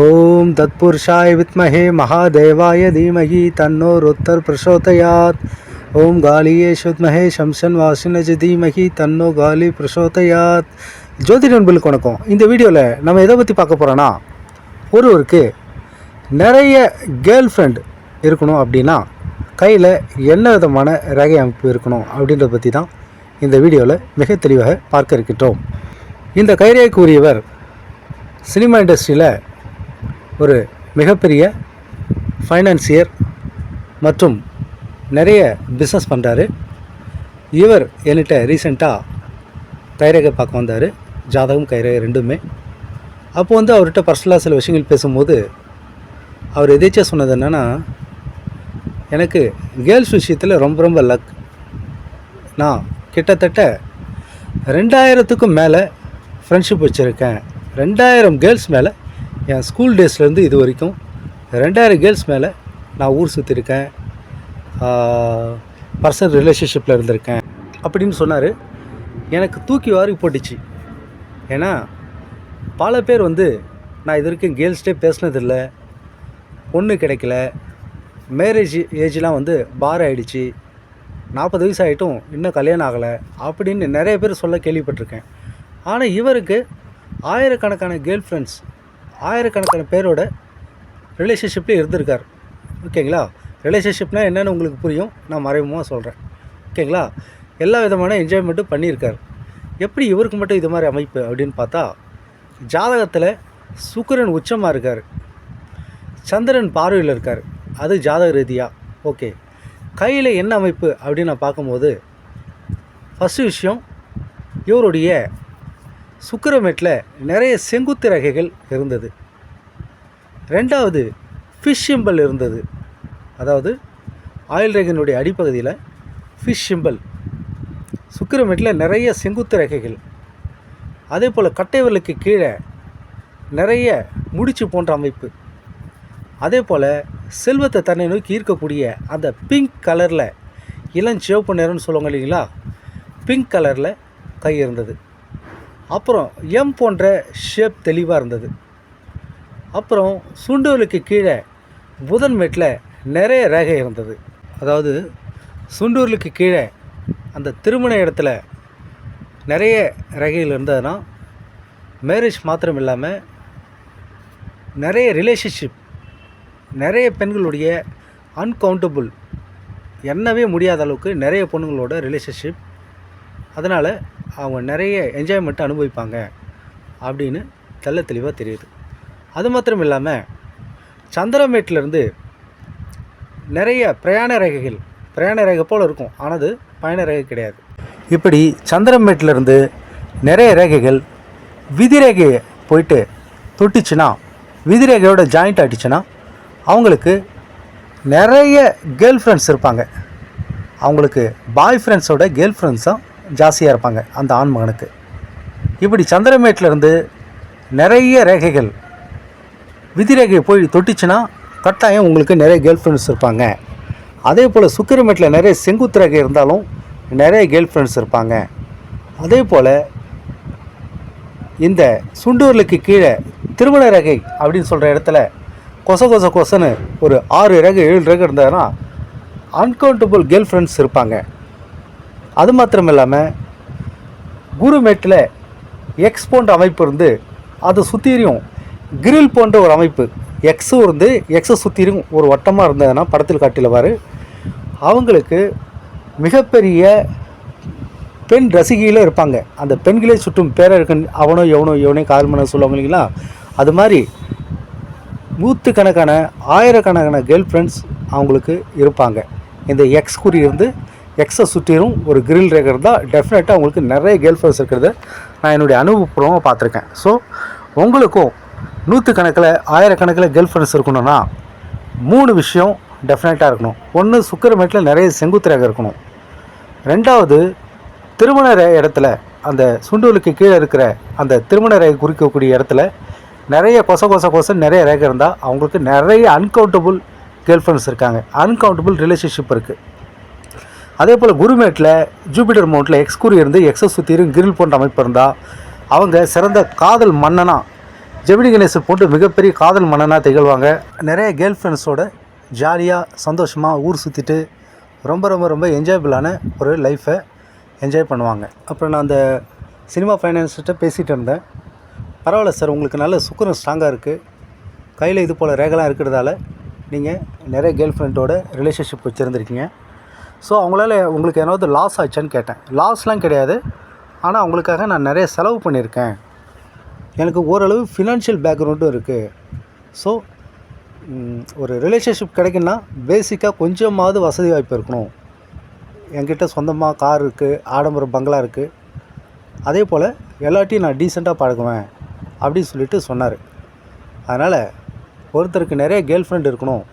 ஓம் தத்புருஷாய வித்மஹே மகாதேவாய தீமகி தன்னோர் உத்தர் பிரசோதயாத். ஓம் காலியே சுத்மஹே சம்சன் வாசினஜ தீமகி தன்னோ காலி பிரசோதயாத். ஜோதி நண்பர்களுக்கு வணக்கம். இந்த வீடியோவில் நம்ம எதை பற்றி பார்க்க போகிறோன்னா ஒருவருக்கு நிறைய கேர்ள் ஃப்ரெண்ட் இருக்கணும் அப்படின்னா கையில் என்ன விதமான ரகை அமைப்பு இருக்கணும் அப்படின்றத பற்றி தான் இந்த வீடியோவில் மிக தெளிவாக பார்க்க இருக்கின்றோம். இந்த கைரையை உரியவர் சினிமா இண்டஸ்ட்ரியில் ஒரு மிகப்பெரிய ஃபைனான்சியர் மற்றும் நிறைய பிஸ்னஸ் பண்ணுறாரு இவர் என்கிட்ட ரீசெண்டாக கைரேகை பார்க்க வந்தார். ஜாதகம் கைரேகை ரெண்டுமே. அப்போ வந்து அவர்கிட்ட பர்சனலாக சில விஷயங்கள் பேசும்போது அவர் எதேச்சா சொன்னது என்னென்னா எனக்கு கேர்ள்ஸ் விஷயத்தில் ரொம்ப ரொம்ப லக் நான் கிட்டத்தட்ட ரெண்டாயிரத்துக்கும் மேலே ஃப்ரெண்ட்ஷிப் வச்சுருக்கேன். ரெண்டாயிரம் கேர்ள்ஸ் மேலே என் ஸ்கூல் டேஸ்லேருந்து இது வரைக்கும் ரெண்டாயிரம் கேர்ள்ஸ் மேலே நான் ஊர் சுற்றிருக்கேன் பர்சனல் ரிலேஷன்ஷிப்பில் இருந்திருக்கேன். அப்படின்னு சொன்னார். எனக்கு தூக்கி வாரி போட்டுச்சு. ஏன்னா பல பேர் வந்து நான் இது வரைக்கும் கேர்ள்ஸ்டே பேசினதில்லை. பொண்ணு கிடைக்கல. மேரேஜ் ஏஜ்லாம் வந்து பார் ஆகிடுச்சு நாற்பது வயசு ஆகிட்டும் இன்னும் கல்யாணம் ஆகலை அப்படின்னு நிறைய பேர் சொல்ல கேள்விப்பட்டிருக்கேன். ஆனால் இவருக்கு ஆயிரக்கணக்கான கேர்ள் ஃப்ரெண்ட்ஸ் ஆயிரக்கணக்கான பேரோட ரிலேஷன்ஷிப்லேயே இருந்திருக்கார். ஓகேங்களா ரிலேஷன்ஷிப்னால் என்னென்னு உங்களுக்கு புரியும். நான் மறைமுகமாக சொல்கிறேன் ஓகேங்களா எல்லா விதமான என்ஜாய்மெண்ட்டும் பண்ணியிருக்கார். எப்படி இவருக்கு மட்டும் இது மாதிரி அமைப்பு அப்படின்னு பார்த்தா ஜாதகத்தில் சுக்கிரன் உச்சமாக இருக்கார். சந்திரன் பார்வையில் இருக்கார். அது ஜாதக ரீதியாக ஓகே கையில் என்ன அமைப்பு அப்படின்னு நான் பார்க்கும்போது ஃபஸ்ட்டு விஷயம் இவருடைய சுக்கிரமேட்டில் நிறைய செங்குத்து ரகைகள் இருந்தது. ரெண்டாவது ஃபிஷ் சிம்பல் இருந்தது. அதாவது ஆயில் ரேகனுடைய அடிப்பகுதியில் ஃபிஷ் சிம்பல் சுக்கிரமேட்டில் நிறைய செங்குத்து ரகைகள். அதே போல் கட்டைவலுக்கு கீழே நிறைய முடிச்சு போன்ற அமைப்பு. அதே போல் செல்வத்தை தன்னை நோக்கி ஈர்க்கக்கூடிய அந்த பிங்க் கலரில் இளஞ்சிவப்பு நிறம்னு சொல்லுவாங்க இல்லைங்களா? பிங்க் கலரில் கை இருந்தது. அப்புறம் எம் போன்ற ஷேப் தெளிவாக இருந்தது. அப்புறம் சுண்டூலுக்கு கீழே புதன் மேட்டில் நிறைய ரேகை இருந்தது. அதாவது சுண்டூருக்கு கீழே அந்த திருமண இடத்துல நிறைய ரகைகள் இருந்ததுன்னா மேரேஜ் மாத்திரம் இல்லாமல் நிறைய ரிலேஷன்ஷிப் நிறைய பெண்களுடைய அன்கவுண்டபுள் எண்ணவே முடியாத அளவுக்கு நிறைய பொண்ணுங்களோட ரிலேஷன்ஷிப் அதனால் அவங்க நிறைய என்ஜாய்மெண்ட்டை அனுபவிப்பாங்க அப்படின்னு தெல்ல தெளிவாக தெரியுது. அது மாத்திரம் இல்லாமல் சந்திரமேட்டிலேருந்து நிறைய பிரயாண ரேகைகள் பிரயாண ரேகை போல் இருக்கும். ஆனால் அது பயண ரேகை கிடையாது. இப்படி சந்திரமேட்டிலேருந்து நிறைய ரேகைகள் விதிரேகையை போயிட்டு தொட்டுச்சுன்னா விதிரேகையோட ஜாயிண்ட் ஆகிடுச்சுன்னா அவங்களுக்கு நிறைய கேர்ள் ஃப்ரெண்ட்ஸ் இருப்பாங்க. அவங்களுக்கு பாய் ஃப்ரெண்ட்ஸோட கேர்ள் ஃப்ரெண்ட்ஸும் ஜாஸ்தியாக இருப்பாங்க அந்த ஆண் மகனுக்கு. இப்படி சந்திரமேட்டிலேருந்து நிறைய ரேகைகள் விதிரேகை போய் தொட்டுச்சுன்னா கட்டாயம் உங்களுக்கு நிறைய கேர்ள் ஃப்ரெண்ட்ஸ் இருப்பாங்க. அதே போல் சுக்கிரமேட்டில் நிறைய செங்குத்து ரேகை இருந்தாலும் நிறைய கேர்ள் ஃப்ரெண்ட்ஸ் இருப்பாங்க. அதே போல் இந்த சுண்டூர்லுக்கு கீழே திருமண ரேகை அப்படின்னு சொல்கிற இடத்துல கொச கொச கொசன்னு ஒரு ஆறு ரேகை ஏழு ரேகை இருந்ததுன்னா அன்கவுண்டபுள் கேர்ள் ஃப்ரெண்ட்ஸ் இருப்பாங்க. அது மாத்திரம் இல்லாமல் குருமேட்டில் எக்ஸ் போன்ற அமைப்பு இருந்து அதை சுற்றியும் கிரில் போன்ற ஒரு அமைப்பு. எக்ஸும் இருந்து எக்ஸை சுற்றியும் ஒரு வட்டமாக இருந்ததுன்னா படத்தில் காட்டிலவாறு அவங்களுக்கு மிகப்பெரிய பெண் ரசிகையிலும் இருப்பாங்க. அந்த பெண்களே சுற்றும் பேரர்கள் அவனோ எவனோ எவனோ காதல் சொல்லுவாங்க இல்லைங்களா? அது மாதிரி நூற்றுக்கணக்கான ஆயிரக்கணக்கான கேர்ள் ஃப்ரெண்ட்ஸ் அவங்களுக்கு இருப்பாங்க. இந்த எக்ஸ் குறி இருந்து எக்ஸை சுற்றிலும் ஒரு கிரில் ரேகர் இருந்தால் டெஃபினட்டாக உங்களுக்கு நிறைய கேர்ள் ஃப்ரெண்ட்ஸ் இருக்கிறத. நான் என்னுடைய அனுபவபூர்வமாக பார்த்துருக்கேன். ஸோ உங்களுக்கும் நூற்று கணக்கில் ஆயிரக்கணக்கில் கேர்ள் ஃப்ரெண்ட்ஸ் இருக்கணும்னா மூணு விஷயம் டெஃபினட்டாக இருக்கணும். ஒன்று சுக்கரமேட்டில் நிறைய செங்குத்து ரேகை இருக்கணும். ரெண்டாவது திருமண ரே- இடத்துல அந்த சுண்டூலுக்கு கீழே இருக்கிற அந்த திருமண ரேகை குறிக்கக்கூடிய இடத்துல நிறைய கொச கொச கொச நிறைய ரேகை இருந்தால் அவங்களுக்கு நிறைய அன்கவுண்டபுள் கேர்ள் ஃப்ரெண்ட்ஸ் இருக்காங்க. அன்கவுண்டபுள் ரிலேஷன்ஷிப் இருக்குது அதே போல் குருமேட்டில் ஜூபிட்டர் மவுண்ட்டில் எக்ஸ் இருந்து எக்ஸஸ் சுற்றியும் கிரில் போன்ற அமைப்பு இருந்தால் அவங்க சிறந்த காதல் மன்னனாக ஜெமினி கணேசன் போட்டு மிகப்பெரிய காதல் மன்னனாக திகழ்வாங்க. நிறைய கேர்ள் ஃப்ரெண்ட்ஸோட ஜாலியாக சந்தோஷமாக ஊர் சுற்றிட்டு ரொம்ப ரொம்ப ரொம்ப என்ஜாயபிளான ஒரு லைஃப்பை என்ஜாய் பண்ணுவாங்க. அப்புறம் நான் அந்த சினிமா ஃபைனான்ஸ்கிட்ட பேசிகிட்டு இருந்தேன். பரவாயில்ல சார் உங்களுக்கு நல்ல சுக்கரம் ஸ்ட்ராங்காக இருக்குது கையில் இது போல் ரேகலாம் இருக்கிறதால நீங்கள் நிறைய கேர்ள் ஃப்ரெண்டோட ரிலேஷன்ஷிப் வச்சுருந்துருக்கீங்க. ஸோ அவங்களால உங்களுக்கு ஏதாவது லாஸ் ஆச்சான்னு கேட்டேன். லாஸ்லாம் கிடையாது. ஆனால் அவங்களுக்காக நான் நிறைய செலவு பண்ணியிருக்கேன். எனக்கு ஓரளவு ஃபினான்ஷியல் பேக்ரவுண்டும் இருக்குது ஸோ ஒரு ரிலேஷன்ஷிப் கிடைக்குன்னா பேசிக்காக கொஞ்சமாவது வசதி வாய்ப்பு இருக்கணும். என்கிட்ட சொந்தமாக கார் இருக்குது ஆடம்பர பங்களா இருக்குது அதே போல் எல்லாட்டையும் நான் டீசெண்டாக பழகுவேன் அப்படின்னு சொல்லிட்டு சொன்னார். அதனால் ஒருத்தருக்கு நிறைய கேர்ள் ஃப்ரெண்ட் இருக்கணும்.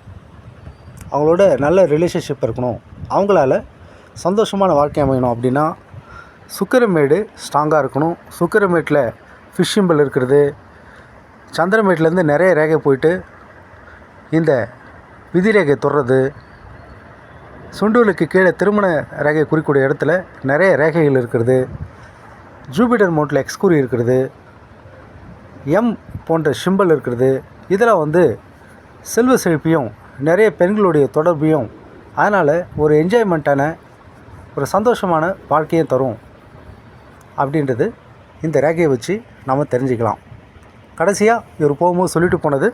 அவங்களோட நல்ல ரிலேஷன்ஷிப் இருக்கணும். அவங்களால சந்தோஷமான வாழ்க்கை அமையணும் அப்படின்னா சுக்கரமேடு ஸ்ட்ராங்காக இருக்கணும். சுக்கரமேட்டில் ஃபிஷ் சிம்பிள் இருக்கிறது. சந்திரமேட்லேருந்து நிறைய ரேகை போயிட்டு இந்த விதி ரேகை தொடுறது. சுண்டூலுக்கு கீழே திருமண ரேகை குறிக்கூடிய இடத்துல நிறைய ரேகைகள் இருக்கிறது. ஜூபிட்டர் மோட்டில் எக்ஸ்கூரி இருக்கிறது. எம் போன்ற சிம்பல் இருக்கிறது. இதெல்லாம் வந்து செல்வ செழிப்பையும் நிறைய பெண்களுடைய தொடர்பையும் அதனால் ஒரு என்ஜாய்மெண்ட்டான ஒரு சந்தோஷமான வாழ்க்கையை தரும் அப்படின்றது இந்த ரேகையை வச்சு நாம் தெரிஞ்சுக்கலாம். கடைசியாக இவர் போகும்போது சொல்லிட்டு போனது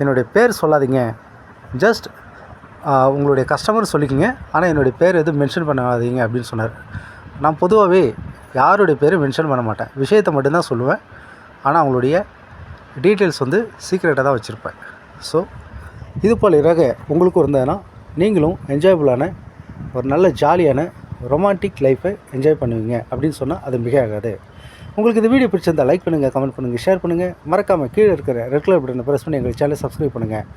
என்னுடைய பேர் சொல்லாதீங்க. ஜஸ்ட் உங்களுடைய கஸ்டமர் சொல்லிக்கிங்க. ஆனால் என்னுடைய பேர் எதுவும் மென்ஷன் பண்ணாதீங்க அப்படின்னு சொன்னார். நான் பொதுவாகவே யாருடைய பேரும் மென்ஷன் பண்ண மாட்டேன். விஷயத்தை மட்டும்தான் சொல்லுவேன். ஆனால் அவங்களுடைய டீட்டெயில்ஸ் வந்து சீக்ரெட்டாக தான் வச்சுருப்பேன். ஸோ இது போல் இறக உங்களுக்கும் இருந்ததுன்னா நீங்களும் என்ஜாயபுளான ஒரு நல்ல ஜாலியான ரொமான்டிக் லைஃப்பை என்ஜாய் பண்ணுவீங்க அப்படின்னு சொன்னால் அது மிக ஆகாது உங்களுக்கு இந்த வீடியோ பிடிச்சிருந்தால் லைக் பண்ணுங்கள் கமெண்ட் பண்ணுங்கள் ஷேர் பண்ணுங்கள் மறக்காமல் கீழே இருக்கிற ரெகுலர் பட்டனை ப்ரெஸ் பண்ணி எங்கள் சேனலை சப்ஸ்கிரைப் பண்ணுங்கள்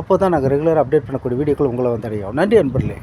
அப்போ தான் நாங்கள் ரெகுலராக அப்டேட் பண்ணக்கூடிய வீடியோக்கள் உங்களை வந்து அடையும். நன்றி அன்பர்களே.